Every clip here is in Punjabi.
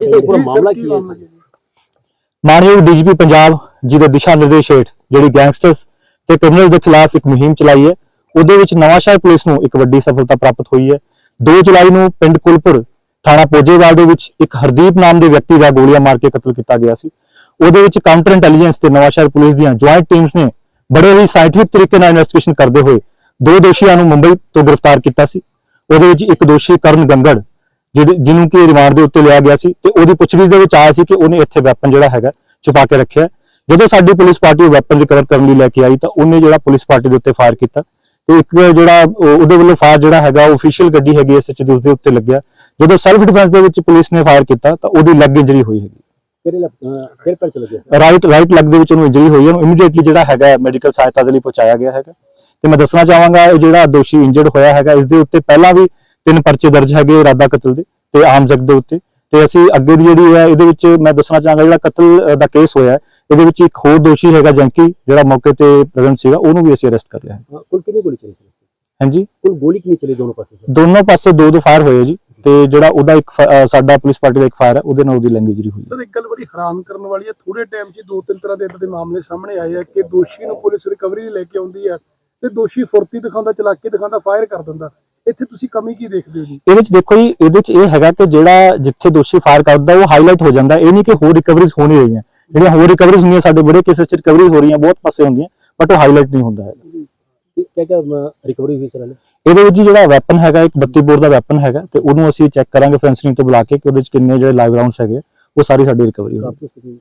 ਇਹ ਸਰ ਪੂਰਾ ਮਾਮਲਾ ਕੀ ਹੈ? ਮਾਨਯੋਗ ਡੀਜੀਪੀ ਪੰਜਾਬ ਜੀ ਦੇ ਦਿਸ਼ਾ ਨਿਰਦੇਸ਼ ਹੇਠ ਜਿਹੜੀ ਗੈਂਗਸਟਰਸ ਤੇ ਕ੍ਰਿਮੀਨਲ ਦੇ ਖਿਲਾਫ ਇੱਕ ਮੁਹਿੰਮ ਚਲਾਈ ਹੈ ਉਹਦੇ ਵਿੱਚ ਨਵਾਂਸ਼ਹਿਰ ਪੁਲਿਸ ਨੂੰ ਇੱਕ ਵੱਡੀ ਸਫਲਤਾ ਪ੍ਰਾਪਤ ਹੋਈ ਹੈ। 2 ਜੁਲਾਈ ਨੂੰ ਪਿੰਡ ਕੁਲਪੁਰ ਥਾਣਾ ਪੋਜੇਵਾਲ ਦੇ ਵਿੱਚ ਇੱਕ ਹਰਦੀਪ ਨਾਮ ਦੇ ਵਿਅਕਤੀ ਦਾ ਗੋਲੀਆਂ ਮਾਰ ਕੇ ਕਤਲ ਕੀਤਾ ਗਿਆ ਸੀ। ਉਹਦੇ ਵਿੱਚ ਕਾਊਂਟਰ ਇੰਟੈਲੀਜੈਂਸ ਤੇ ਨਵਾਂਸ਼ਹਿਰ ਪੁਲਿਸ ਦੀਆਂ ਜੁਆਇੰਟ ਟੀਮਸ ਨੇ ਬੜੇ ਹੀ ਸਾਇੰਟਿਫਿਕ ਤਰੀਕੇ ਨਾਲ ਇਨਵੈਸਟੀਗੇਸ਼ਨ ਕਰਦੇ ਹੋਏ ਦੋ ਦੋਸ਼ੀਆਂ ਨੂੰ ਮੁੰਬਈ ਤੋਂ ਗ੍ਰਿਫਤਾਰ ਕੀਤਾ ਸੀ। ਉਹਦੇ ਵਿੱਚ ਇੱਕ ਦੋਸ਼ੀ ਕਰਨ ਗੰਗੜ ਜਿਹਨੂੰ ਕਿ ਰਿਮਾਂਡ ਦੇ ਉੱਤੇ ਲਿਆ ਗਿਆ ਸੀ ਤੇ ਉਹਦੀ ਪੁੱਛਗਿੱਛ ਦੇ ਵਿੱਚ ਆਇਆ ਸੀ ਕਿ ਉਹਨੇ ਇੱਥੇ ਵੈਪਨ ਜਿਹੜਾ ਹੈਗਾ ਛੁਪਾ ਕੇ ਰੱਖਿਆ। ਜਦੋਂ ਸਾਡੀ ਪੁਲਿਸ ਪਾਰਟੀ ਵੈਪਨ ਰਿਕਵਰ ਕਰਨ ਲਈ ਲੈ ਕੇ ਆਈ ਤਾਂ ਉਹਨੇ ਜਿਹੜਾ ਪੁਲਿਸ ਪਾਰਟੀ ਦੇ ਉੱਤੇ ਫਾਇਰ ਕੀਤਾ। ਤੇ ਇੱਕ ਜਿਹੜਾ ਉਹ- ਉਹਦੇ ਵੱਲੋਂ ਫਾਇਰ ਜਿਹੜਾ ਹੈਗਾ ਉਹ ਅਫੀਸ਼ੀਅਲ ਗੱਡੀ ਹੈਗੀ ਐਸ ਦੇ ਉਸਦੇ ਉੱਤੇ ਲੱਗਿਆ। ਜਦੋਂ ਸੈਲਫ ਡਿਫੈਂਸ ਦੇ ਵਿੱਚ ਪੁਲਿਸ ਨੇ ਫਾਇਰ ਕੀਤਾ ਤਾਂ ਉਹਦੀ ਲੈਗ ਇੰਜਰੀ ਹੋਈ ਹੈਗੀ। ਕਿਹੜੇ ਲੱਗ- ਅਹ, ਕਿਹੜੇ ਪਰ ਚਲੇ ਗਿਆ ਸਰ? ਰਾਈਟ ਰਾਈਟ ਲੈਗ ਦੇ ਵਿੱਚ ਉਹਨੂੰ ਇੰਜਰੀ ਹੋਈ ਹੈ। ਉਹਨੂੰ ਇਮੀਡੀਏਟਲੀ ਜਿਹੜਾ ਹੈਗਾ ਮੈਡੀਕਲ ਸਹਾਇਤਾ ਦੇ ਲਈ ਪਹੁੰਚਾਇਆ ਗਿਆ ਹੈਗਾ। ਤੇ ਮੈਂ ਦੱਸਣਾ ਚਾਹਾਂਗਾ ਇਹ ਜਿਹੜਾ ਦੋਸ਼ੀ ਇੰਜਰਡ ਹੋਇਆ ਹੈਗਾ ਇਸ ਦੇ ਉੱਤੇ ਪਹਿਲਾਂ ਵੀ ਤਿੰਨ ਪਰਚੇ ਦਰਜ ਹੈਗੇ ਇਰਾਦਾ ਕਤਲ ਦੇ ਤੇ ਆਮ ਜ਼ਖਮ ਦੇ ਉੱਤੇ। ਤੇ ਅਸੀਂ ਅੱਗੇ ਦੀ ਜਿਹੜੀ ਹੈ ਇਹਦੇ ਵਿੱਚ ਮੈਂ ਦੱਸਣਾ ਚਾਹਾਂਗਾ ਜਿਹੜਾ ਕਤਲ ਦਾ ਕੇਸ ਹੋਇਆ ਹੈ, ਇਹਦੇ ਵਿੱਚ ਇੱਕ ਹੋਰ ਦੋਸ਼ੀ ਹੈਗਾ ਜੈਂਕੀ ਜਿਹੜਾ ਮੌਕੇ ਤੇ ਪ੍ਰੈਜ਼ੈਂਟ ਸੀਗਾ ਉਹਨੂੰ ਵੀ ਅਸੀਂ ਅਰੈਸਟ ਕਰ ਲਿਆ ਹੈ। ਹਾਂ, ਕੁੱਲ ਕਿੰਨੀ ਗੋਲੀ ਚਲੀ ਸਰ ਹਾਂਜੀ? ਕੁੱਲ ਗੋਲੀ ਕਿੰਨੀ ਚਲੀ ਦੋਨੋਂ ਪਾਸੇ? ਦੋਨੋਂ ਪਾਸੇ ਦੋ ਦੋ ਫਾਇਰ ਹੋਏ ਜੀ ਤੇ ਜਿਹੜਾ ਉਹਦਾ ਇੱਕ ਸਾਡਾ ਪੁਲਿਸ ਪਾਰਟੀ ਦਾ ਇੱਕ ਫਾਇਰ ਹੈ ਉਹਦੇ ਨਾਲ ਉਹਦੀ ਲੈਂਗੁਏਜ ਹੋਈ ਸਰ ਇੱਕ ਗੱਲ ਬੜੀ ਹੈਰਾਨ ਕਰਨ ਵਾਲੀ ਹੈ ਥੋੜੇ ਟਾਈਮ 'ਚ ਦੋ ਤਿੰਨ ਤਰ੍ਹਾਂ ਦੇ ਇਦਾਂ ਦੇ ਮਾਮਲੇ ਸਾਹਮਣੇ ਆਏ ਆ ਕਿ ਦੋਸ਼ੀ ਨੂੰ ਪੁਲਿਸ ਰਿਕਵਰੀ ਲੈ ਕੇ ਆਉਂਦੀ ਹੈ ਤੇ ਦੋਸ਼ੀ ਫੁਰਤੀ ਦਿਖਾਉਂਦਾ ਚਲਾਕੀ ਦਿਖਾਉਂਦਾ ਫਾਇਰ ਕਰ ਦਿੰਦਾ। ਇੱਥੇ ਤੁਸੀਂ ਕਮੀ ਕੀ ਦੇਖਦੇ ਹੋ ਜੀ? ਇਹਦੇ ਵਿੱਚ ਦੇਖੋ ਜੀ ਇਹਦੇ ਵਿੱਚ ਇਹ ਹੈਗਾ ਕਿ ਜਿਹੜਾ ਜਿੱਥੇ ਦੋਸ਼ੀ ਫਾਇਰ ਕਰਦਾ ਉਹ ਹਾਈਲਾਈਟ ਹੋ ਜਾਂਦਾ। ਇਹ ਨਹੀਂ ਕਿ ਹੋਰ ਰਿਕਵਰੀਜ਼ ਹੋ ਨਹੀਂ ਰਹੀਆਂ। ਜਿਹੜੀਆਂ ਹੋਰ ਰਿਕਵਰੀਜ਼ ਹੁੰਦੀਆਂ ਸਾਡੇ ਬੜੇ ਕੇਸਸ 'ਚ ਰਿਕਵਰੀ ਹੋ ਰਹੀਆਂ ਬਹੁਤ ਪਾਸੇ ਹੁੰਦੀਆਂ ਬਟ ਉਹ ਹਾਈਲਾਈਟ ਨਹੀਂ ਹੁੰਦਾ ਹੈਗਾ। ਕਿਆ ਕਿਆ ਰਿਕਵਰੀ ਹੋਈ ਸਰ ਹਲੇ? ਇਹਦੇ ਵਿੱਚ ਜੀ ਜਿਹੜਾ ਵੈਪਨ ਹੈਗਾ ਇੱਕ 32 ਬੋਰ ਦਾ ਵੈਪਨ ਹੈਗਾ ਤੇ ਉਹਨੂੰ ਅਸੀਂ ਚੈੱਕ ਕਰਾਂਗੇ ਫੈਂਸਿੰਗ ਤੋਂ ਬੁਲਾ ਕੇ ਕਿ ਉਹਦੇ ਵਿੱਚ ਕਿੰਨੇ ਜਿਹੜੇ ਲਾਈਵ ਰਾਉਂਡਸ ਹੈਗੇ ਉਹ ਸਾਰੀ ਸਾਡੀ ਰਿਕਵਰੀ ਹੋਈ। ਕਾਰਤੂਸ ਕਿੰਨੀ-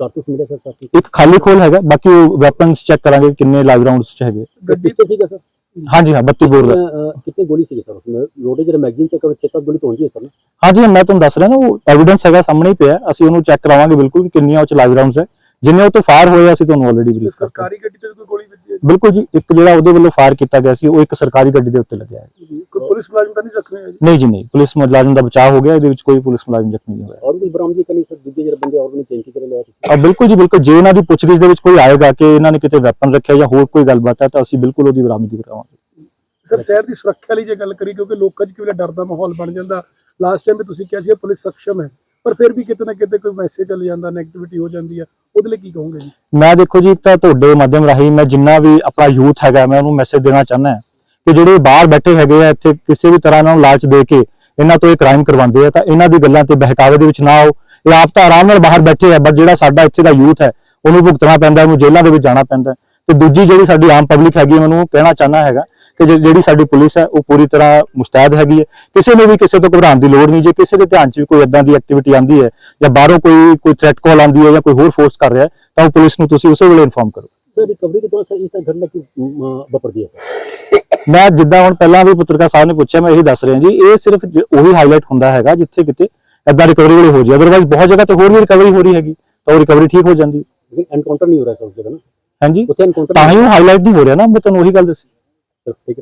ਕਾਰਤੂਸ ਮਿਲਿਆ ਸਰ ਕਾਫੀ ਇੱਕ ਖਾਲੀ ਖੋਲ ਹੈਗਾ ਬਾਕੀ ਉਹ ਵੈਪਨਸ ਚੈੱਕ ਕਰਾਂਗੇ ਕਿੰਨੇ ਲਾਈਵ ਰਾਉਂਡਸ ਚ ਹੈਗੇ। ਗੱਡੀ ਤੇ ਸੀਗਾ ਸਰ? ਹਾਂਜੀ ਹਾਂ 32 ਬੋਰ ਦਾ। ਕਿੰਨੇ ਗੋਲੀ ਸੀਗੀ ਸਰ? ਉਸमें ਲੋਡੇ ਜਿਹੜਾ ਮੈਗਜ਼ੀਨ ਚੈੱਕ ਕਰ 6-7 ਗੋਲੀ ਹੁੰਦੀ ਹੈ ਸਰ। ਹਾਂਜੀ ਮੈਂ ਤੁਹਾਨੂੰ ਦੱਸ ਰਿਹਾ ਨਾ ਉਹ ਐਵੀਡੈਂਸ ਹੈਗਾ ਸਾਹਮਣੇ ਹੀ ਪਿਆ। ਅਸੀਂ ਉਹਨੂੰ ਚੈੱਕ ਕਰਾਵਾਂਗੇ ਬਿਲਕੁਲ ਕਿ ਕਿੰਨੀਆਂ ਉਹ ਚ ਲਾਈਵ ਰਾਉਂਡਸ ਹੈ। ਜਿੰਨੇ ਉਹ ਤੋਂ ਫਾਰ ਹੋਏ ਆ, ਅਸੀਂ ਤੁਹਾਨੂੰ ਆਲਰੇਡੀ ਬਰੀਫ ਸਰਕਾਰੀ ਗੱਡੀ ਤੇ ਕੋਈ ਗੋਲੀ? ਬਿਲਕੁਲ ਜੀ ਇੱਕ ਜਿਹੜਾ ਉਹਦੇ ਵੱਲੋਂ ਫਾਇਰ ਕੀਤਾ ਗਿਆ ਸੀ ਉਹ ਇੱਕ ਸਰਕਾਰੀ ਗੱਡੀ ਦੇ ਉੱਤੇ ਲੱਗਿਆ ਹੈ। ਕੋਈ ਪੁਲਿਸ ਮੁਲਾਜ਼ਮ ਤਾਂ ਨਹੀਂ ਜ਼ਖਮੀ ਹੋਇਆ ਜੀ? ਨਹੀਂ ਜੀ ਨਹੀਂ। ਪੁਲਿਸ ਮੁਲਾਜ਼ਮ ਦਾ ਬਚਾਅ ਹੋ ਗਿਆ ਇਹਦੇ ਵਿੱਚ ਕੋਈ ਪੁਲਿਸ ਮੁਲਾਜ਼ਮ ਜ਼ਖਮੀ ਨਹੀਂ ਹੋਇਆ। ਔਰ ਵੀ ਬਰਾਮਦੀ ਕਰਨੀ ਸਰ ਦੂਜੇ ਜਿਹੜੇ ਬੰਦੇ ਔਰ ਵੀ ਚੇਂਜ ਕਰ ਲਿਆ ਤੁਸੀਂ ਆ ਬਿਲਕੁਲ ਜੀ ਬਿਲਕੁਲ। ਜੇ ਇਹਨਾਂ ਦੀ ਪੁੱਛਗਿੱਛ ਦੇ ਵਿੱਚ ਕੋਈ ਆਏਗਾ ਕਿ ਇਹਨਾਂ ਨੇ ਕਿਤੇ ਵੈਪਨ ਰੱਖਿਆ ਜਾਂ ਹੋਰ ਕੋਈ ਗੱਲਬਾਤ ਹੈ ਤਾਂ ਅਸੀਂ ਬਿਲਕੁਲ ਉਹਦੀ ਬਰਾਮਦਗੀ ਕਰਾਵਾਂਗੇ। ਸਰ ਸ਼ਹਿਰ ਦੀ ਸੁਰੱਖਿਆ ਲਈ ਜੇ ਗੱਲ ਕਰੀ ਕਿਉਂਕਿ ਲੋਕਾਂ 'ਚ ਕਿਵੇਂ ਡਰ ਦਾ ਮਾਹੌਲ ਬਣ ਜਾਂਦਾ ਲਾਸਟ ਟਾਈਮ ਵੀ ਤੁਸੀਂ ਕਿਹਾ ਸੀ ਪੁਲਿਸ ਸક્ષਮ ਹੈ। ਪਰ ਫਿਰ ਵੀ ਕਿਤੇ ਨਾ ਕਿਤੇ ਕੋਈ ਮੈਸੇਜ ਚੱਲ ਜਾਂਦਾ ਨੈਗੇਟਿਵਿਟੀ ਹੋ ਜਾਂਦੀ ਹੈ। ਉਹਦੇ ਲਈ ਕੀ ਕਹੋਗੇ ਜੀ? ਮੈਂ ਦੇਖੋ ਜੀ ਇੱਕ ਤਾਂ ਤੁਹਾਡੇ ਮਾਧਿਅਮ ਰਾਹੀਂ ਮੈਂ ਜਿੰਨਾ ਵੀ ਆਪਣਾ ਯੂਥ ਹੈਗਾ ਮੈਂ ਉਹਨੂੰ ਮੈਸੇਜ ਦੇਣਾ ਚਾਹੁੰਦਾ ਕਿ ਜਿਹੜੇ ਬਾਹਰ ਬੈਠੇ ਹੈਗੇ ਆ ਇੱਥੇ ਕਿਸੇ ਵੀ ਤਰ੍ਹਾਂ ਇਹਨਾਂ ਨੂੰ ਲਾਲਚ ਦੇ ਕੇ ਇਹਨਾਂ ਤੋਂ ਇਹ ਕ੍ਰਾਈਮ ਕਰਵਾਉਂਦੇ ਆ ਤਾਂ ਇਹਨਾਂ ਦੀ ਗੱਲਾਂ ਤੇ ਬਹਿਕਾਵੇ ਦੇ ਵਿੱਚ ਨਾ ਆਓ। ਇਹ ਆਪ ਤਾਂ ਆਰਾਮ ਨਾਲ ਬਾਹਰ ਬੈਠੇ ਆ ਬਟ ਜਿਹੜਾ ਸਾਡਾ ਇੱਥੇ ਦਾ ਯੂਥ ਹੈ ਉਹਨੂੰ ਭੁਗਤਣਾ ਪੈਂਦਾ ਉਹਨੂੰ ਜੇਲ੍ਹਾਂ ਦੇ ਵਿੱਚ ਜਾਣਾ ਪੈਂਦਾ। ਤੇ ਦੂਜੀ ਜਿਹੜੀ ਸਾਡੀ ਆਮ ਪਬਲਿਕ ਹੈਗੀ ਹੈ, ਮੈਨੂੰ ਕਹਿਣਾ ਚਾਹੁੰਦਾ ਹੈਗਾ ਕਿ ਜਿਹੜੀ ਸਾਡੀ ਪੁਲਿਸ ਹੈ ਉਹ ਪੂਰੀ ਤਰ੍ਹਾਂ ਮੁਸਤੈਦ ਹੈਗੀ ਹੈ। ਕਿਸੇ ਨੂੰ ਵੀ ਕਿਸੇ ਤੋਂ ਘਬਰਾਉਣ ਦੀ ਲੋੜ ਨਹੀਂ। ਜੇ ਕਿਸੇ ਦੇ ਧਿਆਨ 'ਚ ਵੀ ਕੋਈ ਇਦਾਂ ਦੀ ਐਕਟੀਵਿਟੀ ਆਂਦੀ ਹੈ ਜਾਂ ਬਾਹਰੋਂ ਕੋਈ ਕੋਈ ਥ੍ਰੈਟ ਕਾਲ ਆਂਦੀ ਹੈ ਜਾਂ ਕੋਈ ਹੋਰ ਫੋਰਸ ਕਰ ਰਿਹਾ ਤਾਂ ਉਹ ਪੁਲਿਸ ਨੂੰ ਤੁਸੀਂ ਉਸੇ ਵੇਲੇ ਇਨਫਾਰਮ ਕਰੋ। ਸਰ ਰਿਕਵਰੀ ਦੇ ਦੌਰਾਨ ਇਸ ਤਰ੍ਹਾਂ ਘਟਨਾ ਕਿਉਂ ਵਾਪਰਦੀ ਹੈ ਸਰ ਮੈਂ ਜਿੱਦਾਂ ਹੁਣ ਪਹਿਲਾਂ ਵੀ ਪੱਤਰਕਾਰ ਸਾਹਿਬ ਨੇ ਪੁੱਛਿਆ ਮੈਂ ਇਹੀ ਦੱਸ ਰਿਹਾ ਜੀ ਇਹ ਸਿਰਫ ਉਹੀ ਹਾਈਲਾਈਟ ਹੁੰਦਾ ਹੈਗਾ ਜਿੱਥੇ ਕਿਤੇ ਇਦਾਂ ਰਿਕਵਰੀ ਵੇਲੇ ਹੋ ਜੇ ਅਦਰਵਾਈਜ਼ ਬਹੁਤ ਜਗ੍ਹਾ ਤੇ ਹੋਰ ਵੀ ਰਿਕਵਰੀ ਹੋ ਰਹੀ ਹੈਗੀ ਤਾਂ ਉਹ ਰਿਕਵਰੀ ਠੀਕ ਹੋ ਜਾਂਦੀ ਹੈ। ਐਨਕਾਊਂਟਰ ਨਹੀਂ ਹੋ ਰਿਹਾ ਸਰ ਉਸ ਜਗ੍ਹਾ ਨਾ। ਹਾਂਜੀ? ਉੱਥੇ ਐਨਕਾਊਂਟਰ ਤਾਂ ਹੀ ਹਾਈਲਾਈਟ ਨਹੀਂ ਹੋ ਰਿਹਾ ਨਾ ਮੈਂ ਤੁਹਾਨੂੰ ਉਹੀ ਗੱਲ ਦੱਸੀ। ঠিক আছে